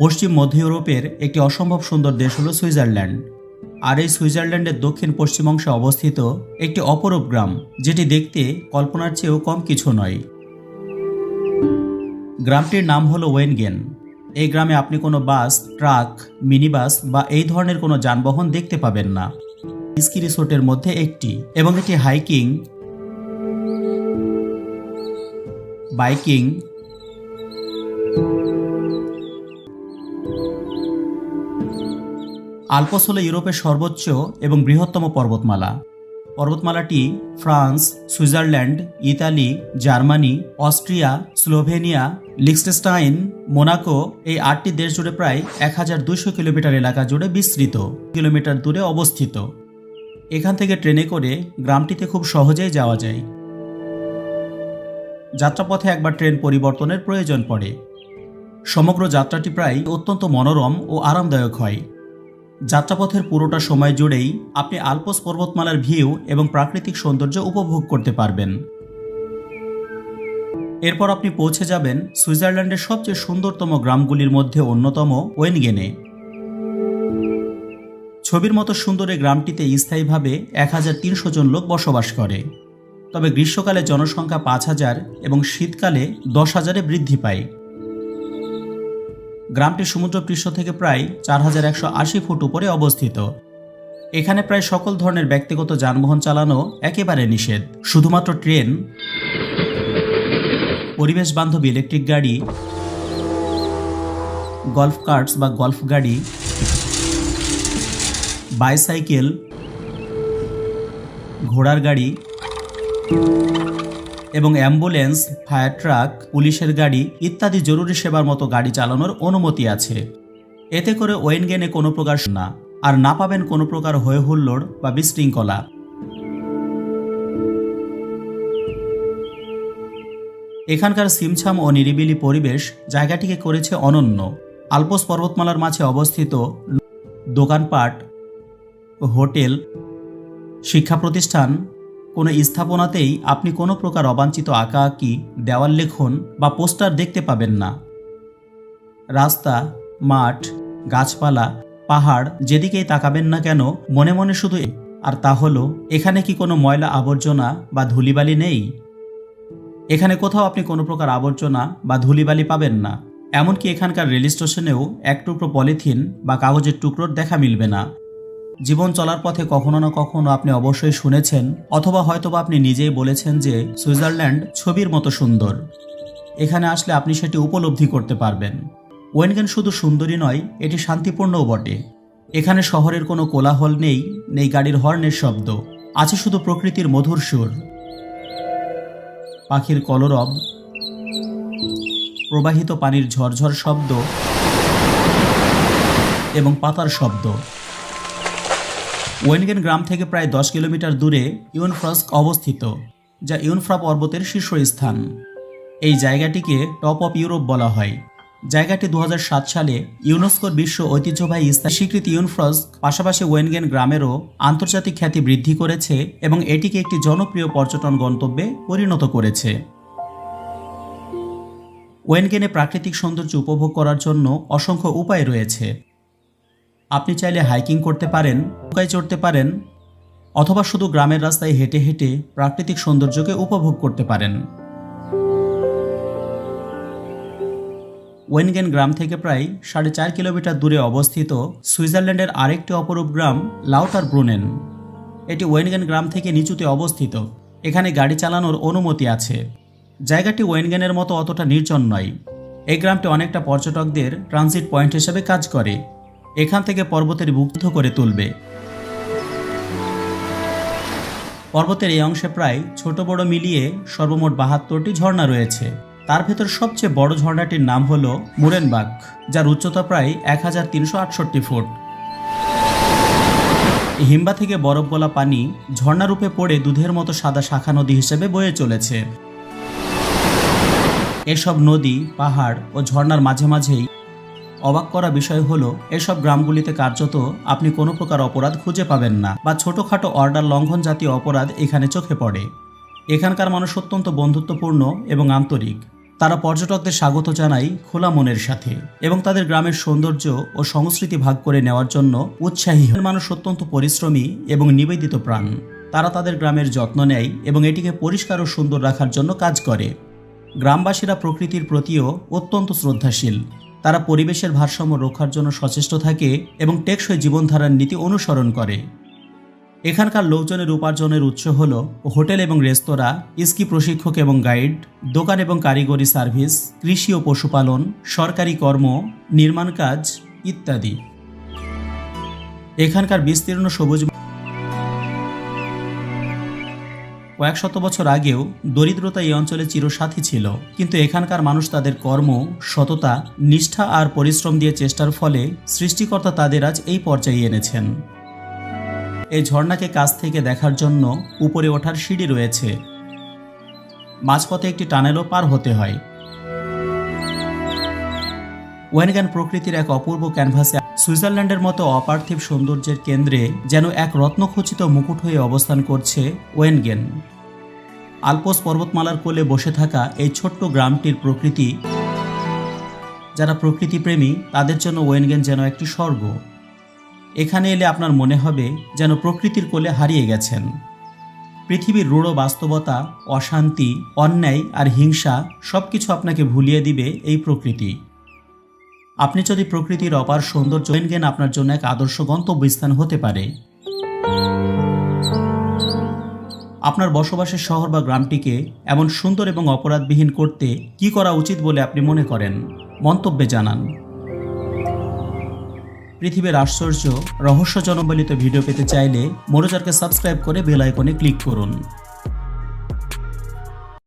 পশ্চিম মধ্য ইউরোপের একটি অসম্ভব সুন্দর দেশ হল সুইজারল্যান্ড। আর এই সুইজারল্যান্ডের দক্ষিণ পশ্চিম অংশে অবস্থিত একটি অপরূপ গ্রাম, যেটি দেখতে কল্পনার চেয়েও কম কিছু নয়। গ্রামটির নাম হলো ওয়েনগেন। এই গ্রামে আপনি কোনো বাস, ট্রাক, মিনিবাস বা এই ধরনের কোনো যানবাহন দেখতে পাবেন না। স্কি রিসোর্টের মধ্যে একটি এবং এটি হাইকিং, বাইকিং আলপস হল ইউরোপের সর্বোচ্চ এবং বৃহত্তম পর্বতমালা। পর্বতমালাটি France, Switzerland, Italy, Germany, Austria, Slovenia Liechtenstein Monaco এই আটটি দেশ জুড়ে প্রায় এক হাজার কিলোমিটার এলাকা জুড়ে বিস্তৃত, কিলোমিটার দূরে অবস্থিত। এখান থেকে ট্রেনে করে গ্রামটিতে খুব সহজেই যাওয়া যায়। যাত্রাপথে একবার ট্রেন পরিবর্তনের প্রয়োজন পড়ে। সমগ্র যাত্রাটি প্রায় অত্যন্ত মনোরম ও আরামদায়ক হয়। যাত্রাপথের পুরোটা সময় জুড়েই আপনি আলপস পর্বতমালার ভিউ এবং প্রাকৃতিক সৌন্দর্য উপভোগ করতে পারবেন। এরপর আপনি পৌঁছে যাবেন সুইজারল্যান্ডের সবচেয়ে সুন্দরতম গ্রামগুলির মধ্যে অন্যতম ওয়েনগেনে। ছবির মতো সুন্দর এই গ্রামটিতে স্থায়ীভাবে এক হাজার তিনশো জন লোক বসবাস করে। তবে গ্রীষ্মকালে জনসংখ্যা পাঁচ হাজার এবং শীতকালে দশ হাজারে বৃদ্ধি পায়। গ্রামটি সমুদ্রপৃষ্ঠ থেকে প্রায় চার হাজার একশো আশি ফুট উপরে অবস্থিত। এখানে প্রায় সকল ধরনের ব্যক্তিগত যানবাহন চালানো একেবারে নিষেধ। শুধুমাত্র ট্রেন পরিবেশ বান্ধব ইলেকট্রিক গাড়ি, গলফ কার্টস বা গলফ গাড়ি, বাইসাইকেল, ঘোড়ার গাড়ি এবং অ্যাম্বুলেন্স, ফায়ার ট্রাক, পুলিশের গাড়ি ইত্যাদি জরুরি সেবার মতো গাড়ি চালানোর অনুমতি আছে। এতে করে ওয়েনগেনে কোনো প্রকার না, আর না পাবেন কোনো প্রকার হয়ে হুল্লোড় বা বিশৃঙ্খলা। এখানকার সিমছাম ও নিরিবিলি পরিবেশ জায়গাটিকে করেছে অনন্য। আলপস পর্বতমালার মাঝে অবস্থিত দোকানপাট, হোটেল শিক্ষা প্রতিষ্ঠান কোনো স্থাপনাতেই আপনি কোনো প্রকার অবাঞ্ছিত আঁকাআঁকি দেওয়াল লেখন বা পোস্টার দেখতে পাবেন না। রাস্তা, মাঠ, গাছপালা, পাহাড় যেদিকেই তাকাবেন না কেন, মনে মনে শুধু আর তা হলো, এখানে কি কোনো ময়লা আবর্জনা বা ধুলিবালি নেই? এখানে কোথাও আপনি কোনো প্রকার আবর্জনা বা ধুলিবালি পাবেন না, এমনকি এখানকার রেল স্টেশনেও এক টুকরো পলিথিন বা কাগজের টুকরোর দেখা মিলবে না। জীবন চলার পথে কখনো না কখনো আপনি অবশ্যই শুনেছেন অথবা হয়তোবা আপনি নিজেই বলেছেন যে সুইজারল্যান্ড ছবির মতো সুন্দর। এখানে আসলে আপনি সেটি উপলব্ধি করতে পারবেন। ওয়েনগেন শুধু সুন্দরী নয়, এটি শান্তিপূর্ণও বটে। এখানে শহরের কোনো কোলাহল নেই নেই গাড়ির হর্নের শব্দ, আছে শুধু প্রকৃতির মধুর সুর। পাখির কলরব, প্রবাহিত পানির ঝরঝর শব্দ এবং পাতার শব্দ। ওয়েনগেন গ্রাম থেকে প্রায় দশ কিলোমিটার দূরে ইউনফ্রস্ক অবস্থিত, যা ইউনফ্রা পর্বতের শীর্ষস্থান। এই জায়গাটিকে টপ অফ ইউরোপ বলা হয়। জায়গাটি দু হাজার সাত সালে ইউনেস্কোর বিশ্ব ঐতিহ্যবাহী স্থান স্বীকৃতি ইউনফ্রস্ক, পাশাপাশি ওয়েনগেন গ্রামেরও আন্তর্জাতিক খ্যাতি বৃদ্ধি করেছে এবং এটিকে একটি জনপ্রিয় পর্যটন গন্তব্যে পরিণত করেছে। ওয়েনগেনে প্রাকৃতিক সৌন্দর্য উপভোগ করার জন্য অসংখ্য উপায় রয়েছে। আপনি চাইলে হাইকিং করতে পারেন, নৌকায় চড়তে পারেন, অথবা শুধু গ্রামের রাস্তায় হেঁটে হেঁটে প্রাকৃতিক সৌন্দর্যকে উপভোগ করতে পারেন। ওয়েনগেন গ্রাম থেকে প্রায় সাড়ে চার কিলোমিটার দূরে অবস্থিত সুইজারল্যান্ডের আরেকটি অপরূপ গ্রাম লাউটার ব্রুনেন। এটি ওয়েনগেন গ্রাম থেকে নিচুতে অবস্থিত। এখানে গাড়ি চালানোর অনুমতি আছে। জায়গাটি ওয়েনগেনের মতো অতটা নির্জন নয়। এই গ্রামটি অনেকটা পর্যটকদের ট্রানজিট পয়েন্ট হিসেবে কাজ করে। এখান থেকে পর্বতের মুগ্ধ করে তুলবে। পর্বতের এই অংশে প্রায় ছোট বড় মিলিয়ে সর্বমোট বাহাত্তরটি ঝর্ণা রয়েছে। তার ভেতর সবচেয়ে বড় ঝর্ণাটির নাম হল মুরেনবাগ, যার উচ্চতা প্রায় এক হাজার তিনশো আটষট্টি ফুট। হিম্বা থেকে বরফ গলা পানি ঝর্ণারূপে পড়ে দুধের মতো সাদা শাখা নদী হিসেবে বয়ে চলেছে। এসব নদী, পাহাড় ও ঝর্ণার মাঝে মাঝেই অবাক করা বিষয় হলো, এসব গ্রামগুলিতে কার্যত আপনি কোনো প্রকার অপরাধ খুঁজে পাবেন না বা ছোটখাটো অর্ডার লঙ্ঘন জাতীয় অপরাধ এখানে চোখে পড়ে। এখানকার মানুষ অত্যন্ত বন্ধুত্বপূর্ণ এবং আন্তরিক। তারা পর্যটকদের স্বাগত জানায় খোলা মনের সাথে এবং তাদের গ্রামের সৌন্দর্য ও সংস্কৃতি ভাগ করে নেওয়ার জন্য উৎসাহী। মানুষ অত্যন্ত পরিশ্রমী এবং নিবেদিত প্রাণ। তারা তাদের গ্রামের যত্ন নেয় এবং এটিকে পরিষ্কার ও সুন্দর রাখার জন্য কাজ করে। গ্রামবাসীরা প্রকৃতির প্রতিও অত্যন্ত শ্রদ্ধাশীল। তারা পরিবেশের ভারসাম্য রক্ষার জন্য সচেষ্ট থাকে এবং টেকসই জীবনধারার নীতি অনুসরণ করে। এখানকার লোকজনের উপার্জনের উৎস হল হোটেল এবং রেস্তোরাঁ, স্কি প্রশিক্ষক এবং গাইড, দোকান এবং কারিগরি সার্ভিস, কৃষি ও পশুপালন, সরকারি কর্ম, নির্মাণ কাজ ইত্যাদি। এখানকার বিস্তীর্ণ সবুজ কয়েক শত বছর আগেও দরিদ্রতা এই অঞ্চলে চিরসাথী ছিল। কিন্তু এখানকার মানুষ তাদের কর্ম, সততা, নিষ্ঠা আর পরিশ্রম দিয়ে চেষ্টার ফলে সৃষ্টিকর্তা তাদের আজ এই পর্যায়ে এনেছেন। এই ঝর্ণাকে কাছ থেকে দেখার জন্য উপরে ওঠার সিঁড়ি রয়েছে। মাঝপথে একটি টানেলও পার হতে হয়। ওয়েনগ্যান প্রকৃতির এক অপূর্ব ক্যানভাসে সুইজারল্যান্ডের মতো অপার্থিব সৌন্দর্যের কেন্দ্রে যেন এক রত্নখচিত মুকুট হয়ে অবস্থান করছে ওয়েনগেন। আলপোস পর্বতমালার কোলে বসে থাকা এই ছোট্ট গ্রামটির প্রকৃতি, যারা প্রকৃতিপ্রেমী, তাদের জন্য ওয়েনগেন যেন একটি স্বর্গ। এখানে এলে আপনার মনে হবে যেন প্রকৃতির কোলে হারিয়ে গেছেন। পৃথিবীর রূঢ় বাস্তবতা, অশান্তি, অন্যায় আর হিংসা সবকিছু আপনাকে ভুলিয়ে দিবে এই প্রকৃতি। আপনি যদি প্রকৃতির অপার সৌন্দর্য জ্ঞান আপনার জন্য এক আদর্শ গন্তব্যস্থান হতে পারে। আপনার বসবাসের শহর বা গ্রামটিকে এমন সুন্দর এবং অপরাধবিহীন করতে কি করা উচিত বলে আপনি মনে করেন? মন্তব্যে জানান। পৃথিবীর আশ্চর্য রহস্যজনবলিত ভিডিও পেতে চাইলে মনোজারকে সাবস্ক্রাইব করে বেল আইকনে ক্লিক করুন।